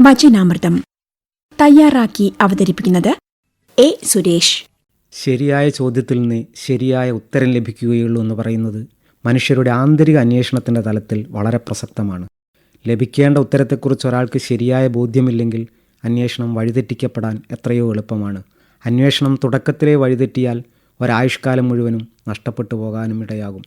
വചനാമൃതം. തയ്യാറാക്കി അവതരിപ്പിക്കുന്നത് എ സുരേഷ്. ശരിയായ ചോദ്യത്തിൽ നിന്ന് ശരിയായ ഉത്തരം ലഭിക്കുകയുള്ളൂ എന്ന് പറയുന്നത് മനുഷ്യരുടെ ആന്തരിക അന്വേഷണത്തിന്റെ തലത്തിൽ വളരെ പ്രസക്തമാണ്. ലഭിക്കേണ്ട ഉത്തരത്തെക്കുറിച്ച് ഒരാൾക്ക് ശരിയായ ബോധ്യമില്ലെങ്കിൽ അന്വേഷണം വഴിതെറ്റിക്കപ്പെടാൻ എത്രയോ എളുപ്പമാണ്. അന്വേഷണം തുടക്കത്തിലേ വഴിതെറ്റിയാൽ ഒരായുഷ്കാലം മുഴുവനും നഷ്ടപ്പെട്ടു പോകാനും ഇടയാകും.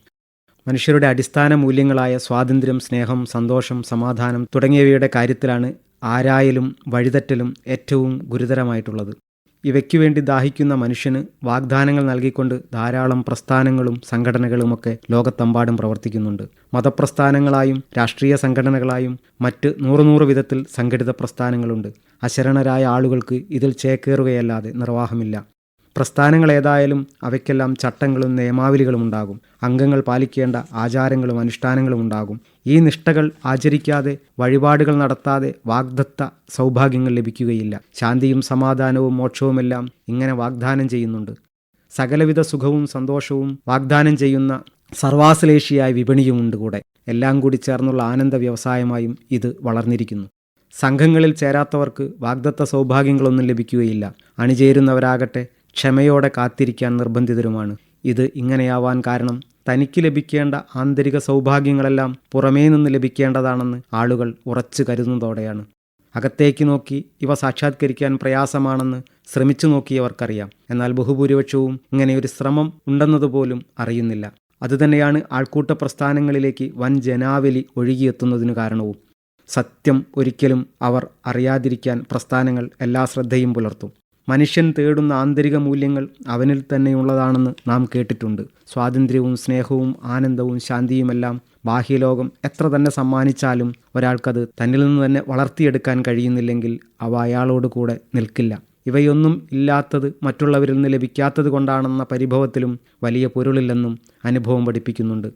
മനുഷ്യരുടെ അടിസ്ഥാന മൂല്യങ്ങളായ സ്വാതന്ത്ര്യം സ്നേഹം സന്തോഷം സമാധാനം തുടങ്ങിയവയുടെ കാര്യത്തിലാണ് ആരായാലും വഴിതെറ്റലും ഏറ്റവും ഗുരുതരമായിട്ടുള്ളത്. ഇവയ്ക്കു വേണ്ടി ദാഹിക്കുന്ന മനുഷ്യന് വാഗ്ദാനങ്ങൾ നൽകിക്കൊണ്ട് ധാരാളം പ്രസ്ഥാനങ്ങളും സംഘടനകളുമൊക്കെ ലോകത്തെമ്പാടും പ്രവർത്തിക്കുന്നുണ്ട്. മതപ്രസ്ഥാനങ്ങളായും രാഷ്ട്രീയ സംഘടനകളായും മറ്റ് നൂറുനൂറ് നൂറ് വിധത്തിൽ സംഘടിത പ്രസ്ഥാനങ്ങളുണ്ട്. അശരണരായ ആളുകൾക്ക് ഇതിൽ ചേക്കേറുകയല്ലാതെ നിർവാഹമില്ല. പ്രസ്ഥാനങ്ങൾ ഏതായാലും അവയ്ക്കെല്ലാം ചട്ടങ്ങളും നിയമാവലികളും ഉണ്ടാകും. അംഗങ്ങൾ പാലിക്കേണ്ട ആചാരങ്ങളും അനുഷ്ഠാനങ്ങളും ഉണ്ടാകും. ഈ നിഷ്ഠകൾ ആചരിക്കാതെ വഴിപാടുകൾ നടത്താതെ വാഗ്ദത്ത സൗഭാഗ്യങ്ങൾ ലഭിക്കുകയില്ല. ശാന്തിയും സമാധാനവും മോക്ഷവുമെല്ലാം ഇങ്ങനെ വാഗ്ദാനം ചെയ്യുന്നുണ്ട്. സകലവിധ സുഖവും സന്തോഷവും വാഗ്ദാനം ചെയ്യുന്ന സർവാശ്ലേഷിയായ വിപണിയുമുണ്ട് കൂടെ. എല്ലാം കൂടി ചേർന്നുള്ള ആനന്ദ വ്യവസായമായും ഇത് വളർന്നിരിക്കുന്നു. സംഘങ്ങളിൽ ചേരാത്തവർക്ക് വാഗ്ദത്ത സൗഭാഗ്യങ്ങളൊന്നും ലഭിക്കുകയില്ല. അണിചേരുന്നവരാകട്ടെ ക്ഷമയോടെ കാത്തിരിക്കാൻ നിർബന്ധിതരുമാണ്. ഇത് ഇങ്ങനെയാവാൻ കാരണം തനിക്ക് ലഭിക്കേണ്ട ആന്തരിക സൗഭാഗ്യങ്ങളെല്ലാം പുറമേ നിന്ന് ലഭിക്കേണ്ടതാണെന്ന് ആളുകൾ ഉറച്ചു കരുതുന്നതോടെയാണ്. അകത്തേക്ക് നോക്കി ഇവ സാക്ഷാത്കരിക്കാൻ പ്രയാസമാണെന്ന് ശ്രമിച്ചു നോക്കിയവർക്കറിയാം. എന്നാൽ ബഹുഭൂരിപക്ഷവും ഇങ്ങനെയൊരു ശ്രമം ഉണ്ടെന്നതുപോലും അറിയുന്നില്ല. അതുതന്നെയാണ് ആൾക്കൂട്ട പ്രസ്ഥാനങ്ങളിലേക്ക് വൻ ജനാവലി ഒഴുകിയെത്തുന്നതിനു കാരണവും. സത്യം ഒരിക്കലും അവർ അറിയാതിരിക്കാൻ പ്രസ്ഥാനങ്ങൾ എല്ലാ ശ്രദ്ധയും പുലർത്തും. മനുഷ്യൻ തേടുന്ന ആന്തരിക മൂല്യങ്ങൾ അവനിൽ തന്നെയുള്ളതാണെന്ന് നാം കേട്ടിട്ടുണ്ട്. സ്വാതന്ത്ര്യവും സ്നേഹവും ആനന്ദവും ശാന്തിയുമെല്ലാം ബാഹ്യലോകം എത്ര തന്നെ സമ്മാനിച്ചാലും ഒരാൾക്കത് തന്നിൽ നിന്ന് തന്നെ വളർത്തിയെടുക്കാൻ കഴിയുന്നില്ലെങ്കിൽ അവ അയാളോട് കൂടെ നിൽക്കില്ല. ഇവയൊന്നും ഇല്ലാത്തത് മറ്റുള്ളവരിൽ നിന്ന് ലഭിക്കാത്തത് കൊണ്ടാണെന്ന പരിഭവത്തിലും വലിയ പൊരുളില്ലെന്നും അനുഭവം പഠിപ്പിക്കുന്നുണ്ട്.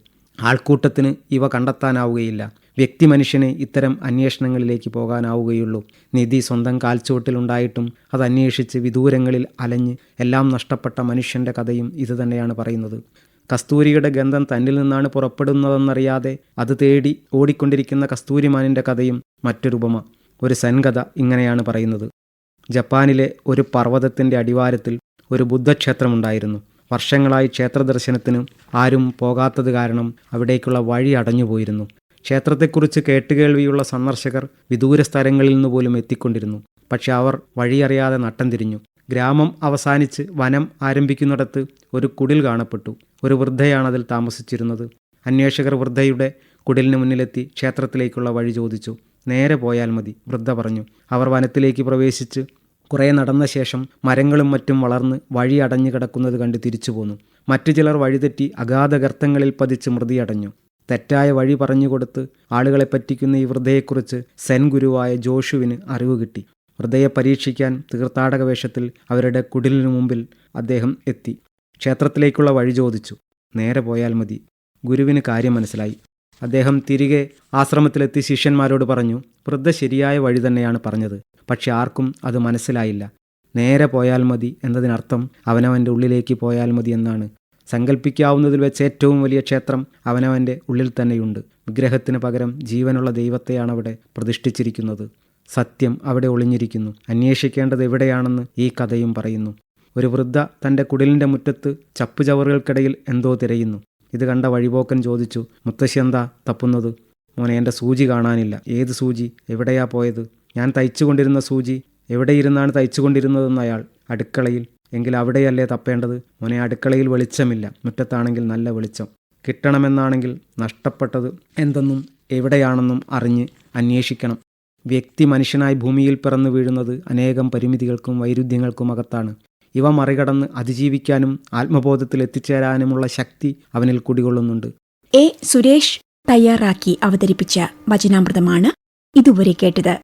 ആൾക്കൂട്ടത്തിന് ഇവ കണ്ടെത്താനാവുകയില്ല. വ്യക്തി മനുഷ്യന് ഇത്തരം അന്വേഷണങ്ങളിലേക്ക് പോകാനാവുകയുള്ളൂ. നിധി സ്വന്തം കാൽച്ചുവട്ടിലുണ്ടായിട്ടും അത് അന്വേഷിച്ച് വിദൂരങ്ങളിൽ അലഞ്ഞ് എല്ലാം നഷ്ടപ്പെട്ട മനുഷ്യന്റെ കഥയും ഇതുതന്നെയാണ് പറയുന്നത്. കസ്തൂരിയുടെ ഗന്ധം തന്നിൽ നിന്നാണ് പുറപ്പെടുന്നതെന്നറിയാതെ അത് തേടി ഓടിക്കൊണ്ടിരിക്കുന്ന കസ്തൂരിമാനിന്റെ കഥയും മറ്റൊരു ഉപമ ഒരു സൻകഥ ഇങ്ങനെയാണ് പറയുന്നത്. ജപ്പാനിലെ ഒരു പർവതത്തിന്റെ അടിവാരത്തിൽ ഒരു ബുദ്ധക്ഷേത്രമുണ്ടായിരുന്നു. വർഷങ്ങളായി ക്ഷേത്രദർശനത്തിന് ആരും പോകാത്തത് കാരണം അവിടേക്കുള്ള വഴി അടഞ്ഞുപോയിരുന്നു. ക്ഷേത്രത്തെക്കുറിച്ച് കേട്ടുകേൾവിയുള്ള സന്ദർശകർ വിദൂര സ്ഥലങ്ങളിൽ നിന്ന് പോലും എത്തിക്കൊണ്ടിരുന്നു. പക്ഷെ അവർ വഴിയറിയാതെ നട്ടം തിരിഞ്ഞു. ഗ്രാമം അവസാനിച്ച് വനം ആരംഭിക്കുന്നിടത്ത് ഒരു കുടിൽ കാണപ്പെട്ടു. ഒരു വൃദ്ധയാണതിൽ താമസിച്ചിരുന്നത്. അന്വേഷകർ വൃദ്ധയുടെ കുടിലിന് മുന്നിലെത്തി ക്ഷേത്രത്തിലേക്കുള്ള വഴി ചോദിച്ചു. നേരെ പോയാൽ മതി വൃദ്ധ പറഞ്ഞു. അവർ വനത്തിലേക്ക് പ്രവേശിച്ച് കുറേ നടന്ന ശേഷം മരങ്ങളും മറ്റും വളർന്ന് വഴി അടഞ്ഞു കിടക്കുന്നത് കണ്ട് തിരിച്ചു പോന്നു മറ്റു ചിലർ വഴിതെറ്റി അഗാധ ഗർത്തങ്ങളിൽ പതിച്ച് മൃതിയടഞ്ഞു തെറ്റായ വഴി പറഞ്ഞു പറഞ്ഞുകൊടുത്ത് ആളുകളെ പറ്റിക്കുന്ന ഈ വൃദ്ധയെക്കുറിച്ച് സെൻ ഗുരുവായ ജോഷുവിന് അറിവ് കിട്ടി. വൃദ്ധയെ പരീക്ഷിക്കാൻ തീർത്ഥാടക വേഷത്തിൽ അവരുടെ കുടിലിനു മുമ്പിൽ അദ്ദേഹം എത്തി. ക്ഷേത്രത്തിലേക്കുള്ള വഴി ചോദിച്ചു. നേരെ പോയാൽ മതി. ഗുരുവിന് കാര്യം മനസ്സിലായി. അദ്ദേഹം തിരികെ ആശ്രമത്തിലെത്തി ശിഷ്യന്മാരോട് പറഞ്ഞു വൃദ്ധ ശരിയായ വഴി തന്നെയാണ് പറഞ്ഞത്. പക്ഷെ ആർക്കും അത് മനസ്സിലായില്ല. നേരെ പോയാൽ മതി എന്നതിനർത്ഥം അവനവന്റെ ഉള്ളിലേക്ക് പോയാൽ മതി എന്നാണ്. സങ്കല്പിക്കാവുന്നതിൽ വെച്ച് ഏറ്റവും വലിയ ക്ഷേത്രം അവനവന്റെ ഉള്ളിൽ തന്നെയുണ്ട്. വിഗ്രഹത്തിന് പകരം ജീവനുള്ള ദൈവത്തെയാണ് അവിടെ പ്രതിഷ്ഠിച്ചിരിക്കുന്നത്. സത്യം അവിടെ ഒളിഞ്ഞിരിക്കുന്നു. അന്വേഷിക്കേണ്ടത് എവിടെയാണെന്ന് ഈ കഥയും പറയുന്നു. ഒരു വൃദ്ധ തന്റെ കുടിലിന്റെ മുറ്റത്ത് ചപ്പുചവറുകൾക്കിടയിൽ എന്തോ തിരയുന്നു. ഇത് കണ്ട വഴിപോക്കൻ ചോദിച്ചു മുത്തശ്ശി എന്താ തപ്പുന്നത്? മോനെ എന്റെ സൂചി കാണാനില്ല. ഏത് സൂചി? എവിടെയാ പോയത്? ഞാൻ തയ്ച്ചുകൊണ്ടിരുന്ന സൂചി എവിടെയിരുന്നാണ് തയ്ച്ചുകൊണ്ടിരുന്നതെന്ന് അയാൾ അടുക്കളയിൽ എങ്കിൽ അവിടെയല്ലേ തപ്പേണ്ടത്? മോനെ അടുക്കളയിൽ വെളിച്ചമില്ല. മുറ്റത്താണെങ്കിൽ നല്ല വെളിച്ചം. കിട്ടണമെന്നാണെങ്കിൽ നഷ്ടപ്പെട്ടത് എന്തെന്നും എവിടെയാണെന്നും അറിഞ്ഞ് അന്വേഷിക്കണം. വ്യക്തി മനുഷ്യനായി ഭൂമിയിൽ പിറന്നു വീഴുന്നത് അനേകം പരിമിതികൾക്കും വൈരുദ്ധ്യങ്ങൾക്കും അകത്താണ്. ഇവ മറികടന്ന് അതിജീവിക്കാനും ആത്മബോധത്തിൽ എത്തിച്ചേരാനുമുള്ള ശക്തി അവനിൽ കുടികൊള്ളുന്നുണ്ട്. എ സുരേഷ് തയ്യാറാക്കി അവതരിപ്പിച്ച വചനാമൃതമാണ് ഇതുവരെ കേട്ടത്.